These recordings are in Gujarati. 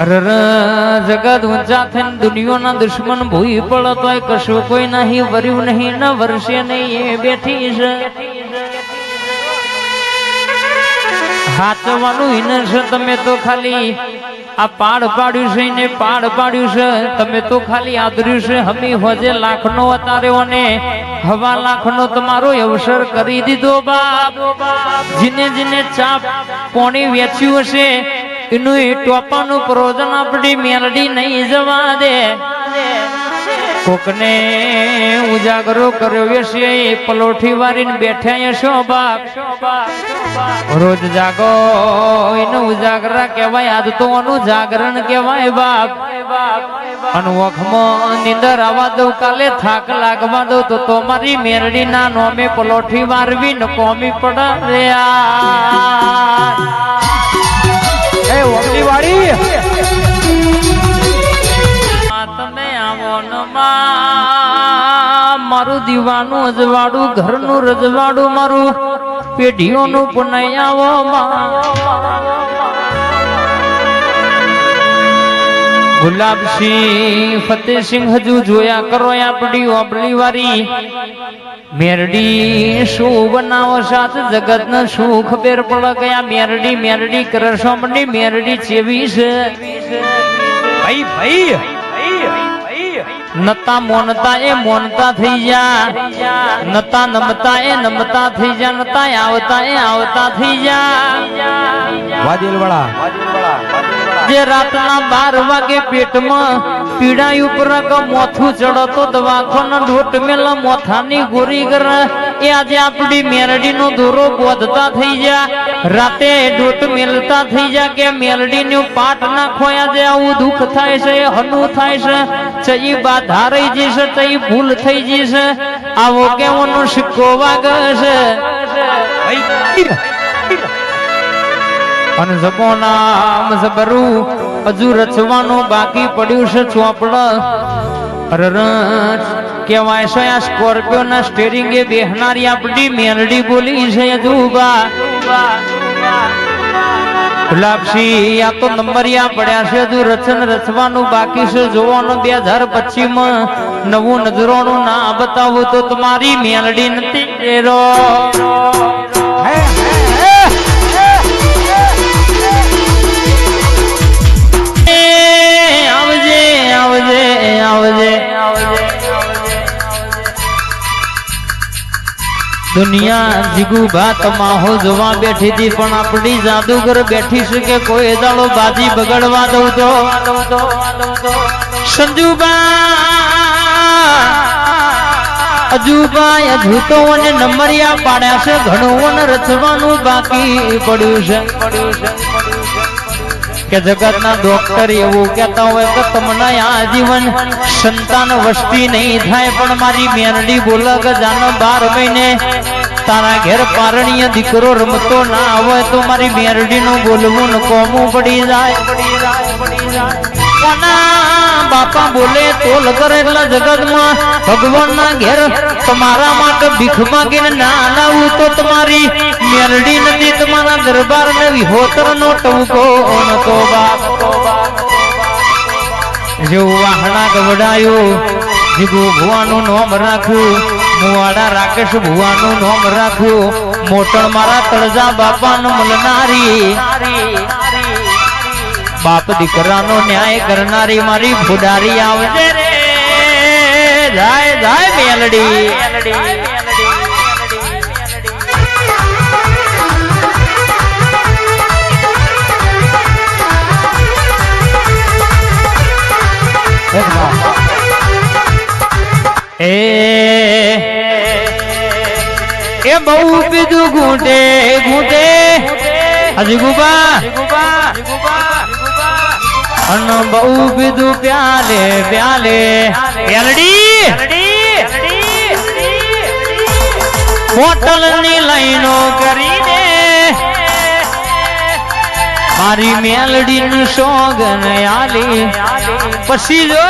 જગત ઊંચા થઈને દુનિયાના દુશ્મન ભૂઈ પડો તોય કશું કોઈ નહીં, વર્યું નહીં, ન વર્ષે નહીં, એ બેઠી છે. હાચવાનું હિન છે, તમે તો ખાલી આ પાડ પાડ્યું છે ને પાડ પાડ્યું છે, તમે તો ખાલી આદર્યું છે, હમી હોજે લાખનો અતાર્યો ને હવા લાખનો તમારો અવસર કરી દીધો બાપ. જીને જીને ચાપ પોણી વેચ્યું હશે એનું એ ટોપાનું પ્રોજન આપણી મેલડી નહીં જવા દે. કોકને ઉજાગરો કર્યો છે પલોઠી વારીને બેઠા બાપ. રોજ જાગો, એને ઉજાગરા કહેવાય, આજ તો એનું જાગરણ કહેવાય બાપ. અને વખમાં નીંદર આવવા દઉં, કાલે થાક લાગવા દઉં, તો તો મારી મેરડી ના નોમે પલોઠી વારવી ને કોમી પડા રે. વાડી આ તમે આવો ને મારું દીવાનું અજવાડું ઘરનું રજવાડું મારું. પેઢીઓનું પુનૈયાવો માં. ગુલાબસિંહ ફતેહસિંહ હજુ જોયા કરો આપડી ઓબળી વારી. મેરડી શું બનાવો સાથ? જગત ને શું ખબર પડે કયા મેરડી મેરડી મેરડી કરસોમની મેરડી ચેવી ભાઈ ભાઈ, નતા મોનતા એ મોનતા થઈ જા નતા નમતા એ નમતા થઈ જા નતા આવતા એ આવતા થઈ જા વાદીલ વાળા જે રાતના બાર વાગે પેટમાં પીડાય ઉપર મોથું ચડતો દવાખાનો ઢોટ મેલા મોથાની ગોરી કર. એ આજે આપણી મેરડી નો દોરો બોધતા થઈ જા રાતે ઢોટ મેલતા થઈ જા કે મેરડી નું પાટ ના ખોયા જે આવું દુઃખ થાય છે, હનું થાય છે. ચઈ બાધા રહી જશે, ચઈ ભૂલ થઈ જશે. આવો કેવાનો સિક્કો વાગશે અને જપો નામ જબરું, હજુ રચવાનું બાકી પડ્યું છે ચોપડ. રચ કેવાય છે આ સ્કોર્પિયો ના સ્ટેરિંગ બેહનારી આપડી મેલડી બોલી છે હજુ બા ગુલાબસી આ તો નંબરિયા પડ્યા છે હજુ રચન રચવાનું બાકી છે જોવાનું બે હજાર પચીસમાં નવું નજરોનું ના બતાવું તો તમારી મેલડી નથી દુનિયા જીગુ ભાત માહો જોવા બેઠી હતી, પણ આપણી જાદુગર બેઠી છે કે કોઈ દાડો બાજી બગડવા દઉં તો? સંજુબા અજુબાઈ અજૂતો અને નંબરિયા પાડ્યા છે, ઘણું રચવાનું બાકી પડ્યું છે. કે જગતના ડોક્ટર એવું કહેતા હોય કે તમને આજીવન જીવન સંતાન વસ્તી નહીં થાય, પણ મારી મેરડી બોલે કે જાનો બાર મહિને તારા ઘેર પારણીય દીકરો રમતો ના હોય, તો મારી મેરડી નું બોલવું કોમું પડી જાય. બાપા બોલે તોલ કરે એટલા જગતમાં ભગવાનના ઘેર તમારા માટે ભીખ માગીને ના લાવું તો તમારી મેરડી નથી, તમારા દરબાર ને વિહોતર નો ટવકો નતો બાપ. જેવું વાહણા ગવડાયું, જીગુ ભુવાનું નોમ રાખ્યું, મુવાડા રાકેશ ભુવાનું નોમ રાખ્યું, મોટણ મારા તળજા બાપાનું મળનારી બાપ દીકરાનો ન્યાય કરનારી મારી ફુડારી આવજે રે. જાય જાય મેલડી. એ એ બહુ બીજું ઘૂંટે ઘૂંટે હજી ગુબા. અન બહુ પીધું પ્યાલે પ્યાલે. પ્યાલડી બોટલની લાઈનો કરીને મારી મેલડી નું સોગન આલી. પછી જો,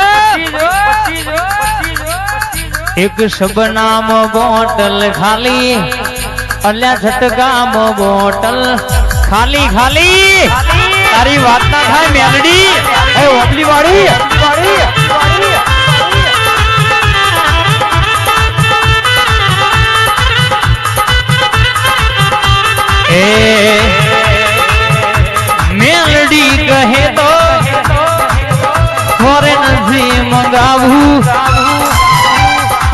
એક શબનામ બોટલ ખાલી, અલ્યા છટકામ બોટલ. ખાલી ખાલી. તારી વાત ના થાય મેલડી. હે ઓબલી વાળી. વાળી વાળી એ મેલડી કહે તો ફોરેનથી મંગાવું.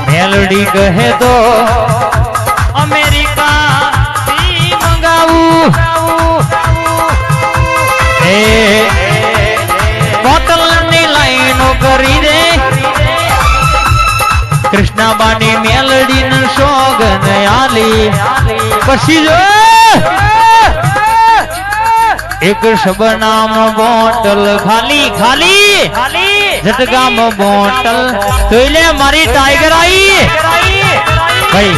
મેલડી કહે તો કૃષ્ણાબાની મેલડી ન આલી. પછી જો, એક શબનામ બોટલ ખાલી ખાલી. ઝટકામ બોટલ. જોઈ લે મારી ટાઈગર આઈ ભાઈ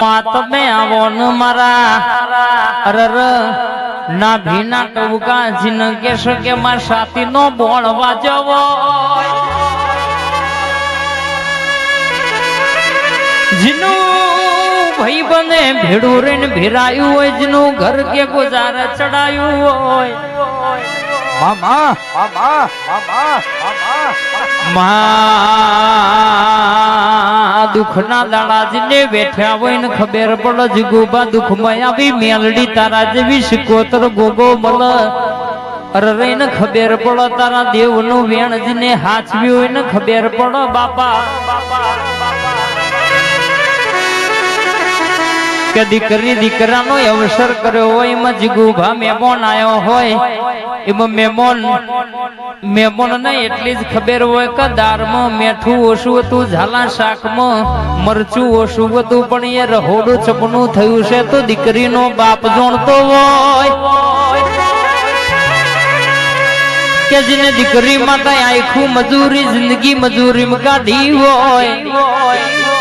પાત મે આવો ને મારા. અરર, ના ભીના કવકા જીન કેશ કે માર સાથી નો બોળ વાજવો જીનું ભાઈ બને ભેડું રહીને ભેરાયું હોય જીનું ઘર કે ગુજાર ચડાયું હોય. મામા મામા મામા મામા. દુખના દાડા દાડાજીને બેઠ્યા હોય ને ખબર પડે જ ગોબા દુખમાં આવી મેલડી તારા જેવી શિકોતર ગોગો મલ. અરે રહીને ખબર પડો તારા દેવનું વેણજીને હાચવ્યું હોય ને ખબર પડે બાપા. કે દીકરી દીકરાનો અવસર કર્યો હોય, એમાં જીગુભા મેમોન આવ્યો હોય. એમાં મેમોન મેમોન ને એટલી જ ખબર હોય કે દાળમાં મેઠું ઓછું હતું, ઝાલા શાકમાં મરચું ઓછું હતું, પણ એ રહોડું ચપનું થયું છે, તો દીકરીનો બાપ જોણતો હોય. કે જેને દીકરી માતા આખું મજૂરી, જિંદગી મજૂરીમાં કાઢી હોય.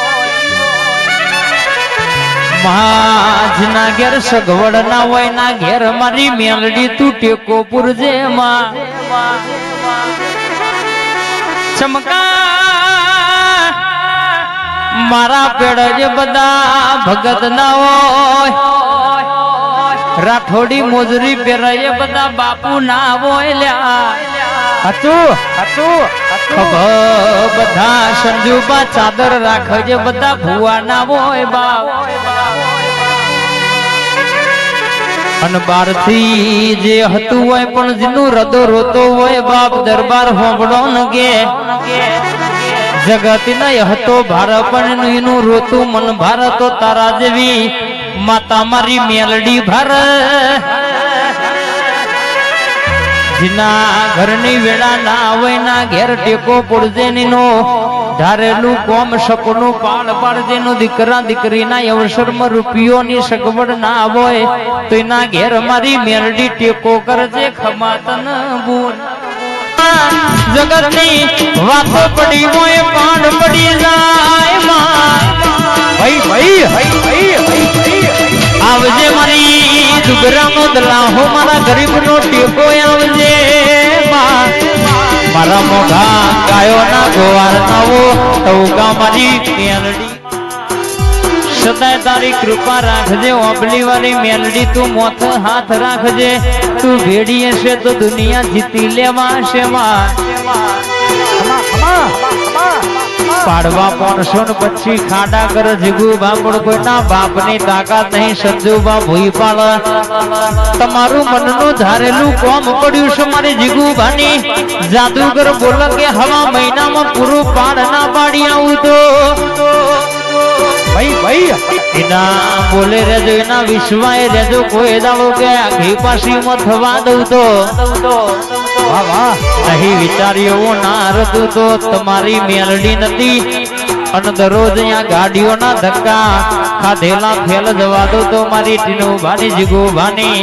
મહાજના ઘેર સગવડ ના હોય ના ઘેર મારી મેલડી તું ટેકો પુરજે માં ચમકા મારા પેડ જે બધા ભગત ના હોય. રાઠોડી મોજરી પહેરાય બધા બાપુ ના હોય લ્યા. હતું હતું બધા સંજુબા ચાદર રાખજે બધા ભુવા ના હોય બાપ અને બારથી જે હતું હોય પણ જેનું હૃદય રોતો હોય, બાપ દરબાર હોંભળો ન જગત નય હતો ભાર, પણ એનું રોતું મન ભારતો તારા જેવી માતા મારી મેલડી ભર. જીના ઘરની વેળા ના હોય, ના ઘેર ટેકો પડજે નીનો. ધારેલું કોમ સપનું પાળ પાળ નો દીકરા દીકરીના અવસરમાં રૂપિયોની સગવડ ના હોય તો એના ઘેર મારી મેરડી ટેકો કરજે ખમાતન બુન. જગતની વાતો પડી હોય પાણ પડી જાય ભાઈ ભાઈ આવજે મારી દુગરા મોદલા, હો મારા ગરીબનો ટેકો આવજે મારા મોઢા ગાયો ના ગોવાર નવો ટૌકા મારી મેલડી સદાય તારી કૃપા રાખજે ઓબલી વાળી મેલડી, તું મોથ હાથ રાખજે. તું ભેડીએ હશે તો દુનિયા જીતી લેવા છે માં પાડવા પોણસો ને પછી ખાડા કર જીગુ બાપડ કોઈના બાપની તાકાત નહીં સંજુબા ભૂઈ પાડ તમારું મનનું ધારેલું કોમ પડ્યું છે મારી જીગુ ભાની જાદુગર બોલ કે હવા મહિનામાં પૂરું પાડ ના પાડી આવું તો. ભાઈ ભાઈ, એના બોલે રેજો એના વિશ્વાય રેજો કોઈ દાડો કે આખી પાસીમાં થવા દઉં તો. નહીં વિચાર્યો ના રતું તો તમારી મેલડી નથી. અને દરરોજ અહીંયા ગાડીઓના ધક્કા, ખાધેલા ફેલ જવા દો તો મારી ટીનું ભાની જીગુ ભાની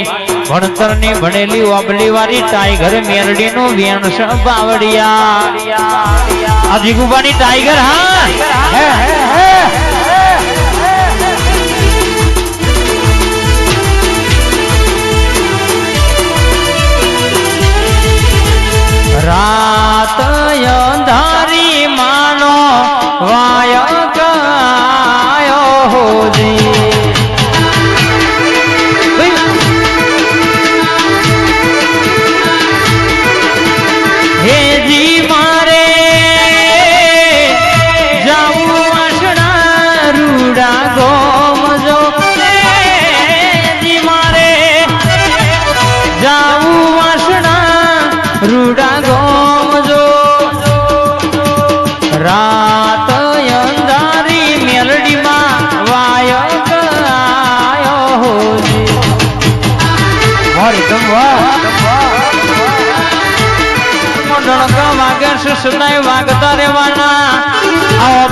ભણતરની ભણેલી ઓબલી વાળી ટાઈગર મેરડી નું વેણ બાવડિયા આ જીગુબાની ટાઈગર હે.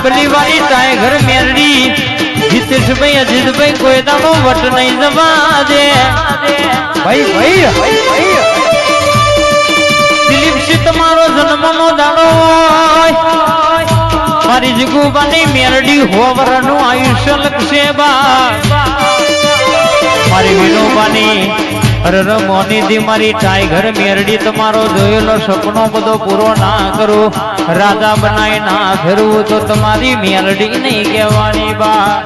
આ અબલી વાળી ટાઈગર મેરડી. જીતેશભાઈ અજીતભાઈ કોઈ દાડો વટ નહીં જવા દે ભાઈ. ભાઈ દિલીપસિંહ તમારો જન્મનો દાડો મારી જગુબાની મેરડી હોવરનું આયુષ્ય લખશે બા. મારી વિનોબાની અરર મોની મારી ટાઈગર મેરડી, તમારો જોયેલો સપનો બધો પૂરો ના કરો. રાજા બનાવી ના ફેરવું તો તમારી મેરડી નહીં કહેવાની બા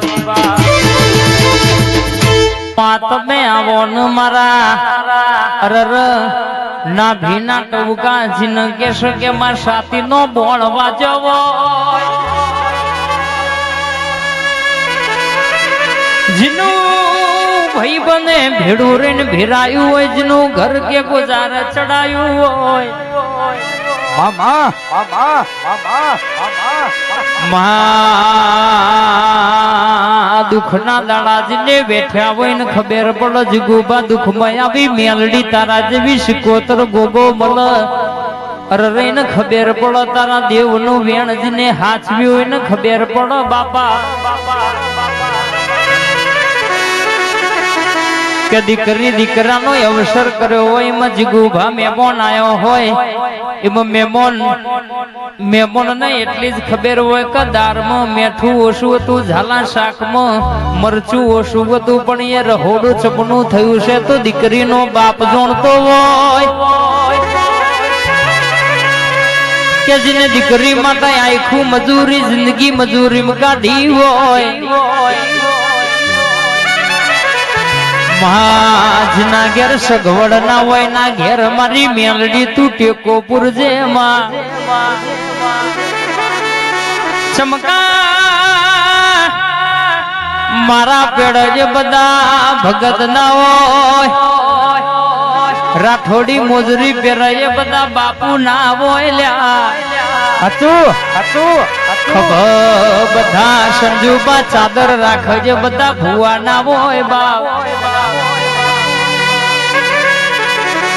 તમે આવો ને મારા. અરર ના ભીના ટવકા જીન કેશો કે માર સાથી નો બોળ જવો જીનું ભાઈ બને ભેડું રહીને ભેરાયું હોય જેનું ઘર કે ગુજાર ચડાયું હોય. મામા મામા મામા મહા દુઃખના દાડાજીને બેઠ્યા હોય ને ખબર પડે જગુબા દુઃખમાં આવી મેલડી તારા જેવી શિકોતર ગોગો મલ. અરે રહીને ખબર પડે તારા દેવનું વેણજીને હાચવ્યું હોય ને ખબર પડે બાપા. કે દીકરી, દીકરાનો અવસર કર્યો હોય, એમાં જીગુભા મેમોન આવ્યો હોય. એમાં મેમોન મેમોન ને એટલી જ ખબર હોય કે દારમાં મેઠું ઓછું હતું, ઝાલા શાકમાં મરચું ઓછું હતું, પણ એ રહોડું ચપનું થયું છે, તો દીકરીનો બાપ જોણતો હોય. કે જેને દીકરી માટે આખું મજૂરી, જિંદગી મજૂરી કાઢી હોય. મહાજના ઘેર સગવડ ના હોય ના ઘેર મારી મેલડી તું ટેકો પુરજે માં ચમકા મારા પેડ જે બધા ભગત ના હોય. રાઠોડી મોજરી પહેરાય બધા બાપુ ના હોય હતું હતું બધા સંજુબા ચાદર રાખજે બધા ભુવા ના હોય બાપ.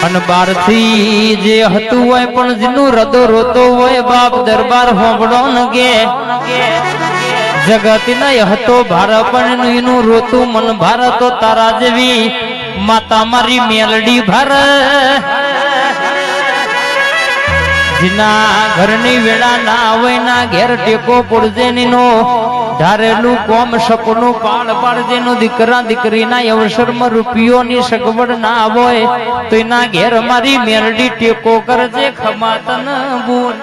અને બારથી જે હતું હોય પણ જેનું રદો રોતો હોય, બાપ દરબાર હોબળો ન ગે. જગત નય હતો ભાર, પણ એનું રોતું મન ભાર, તો તારા જેવી માતા મારી મેલડી ભર. જેના ઘરની વેળા ના હોય, ના ઘેર ટેકો પડજે નીનો ધારેલું કોમ સપનું પાળ પાડજે નો દીકરા દીકરીના અવસરમાં રૂપિયોની સગવડ ના હોય, તો એના ઘેર મારી મેરડી ટેકો કરજે ખમાતન બુન.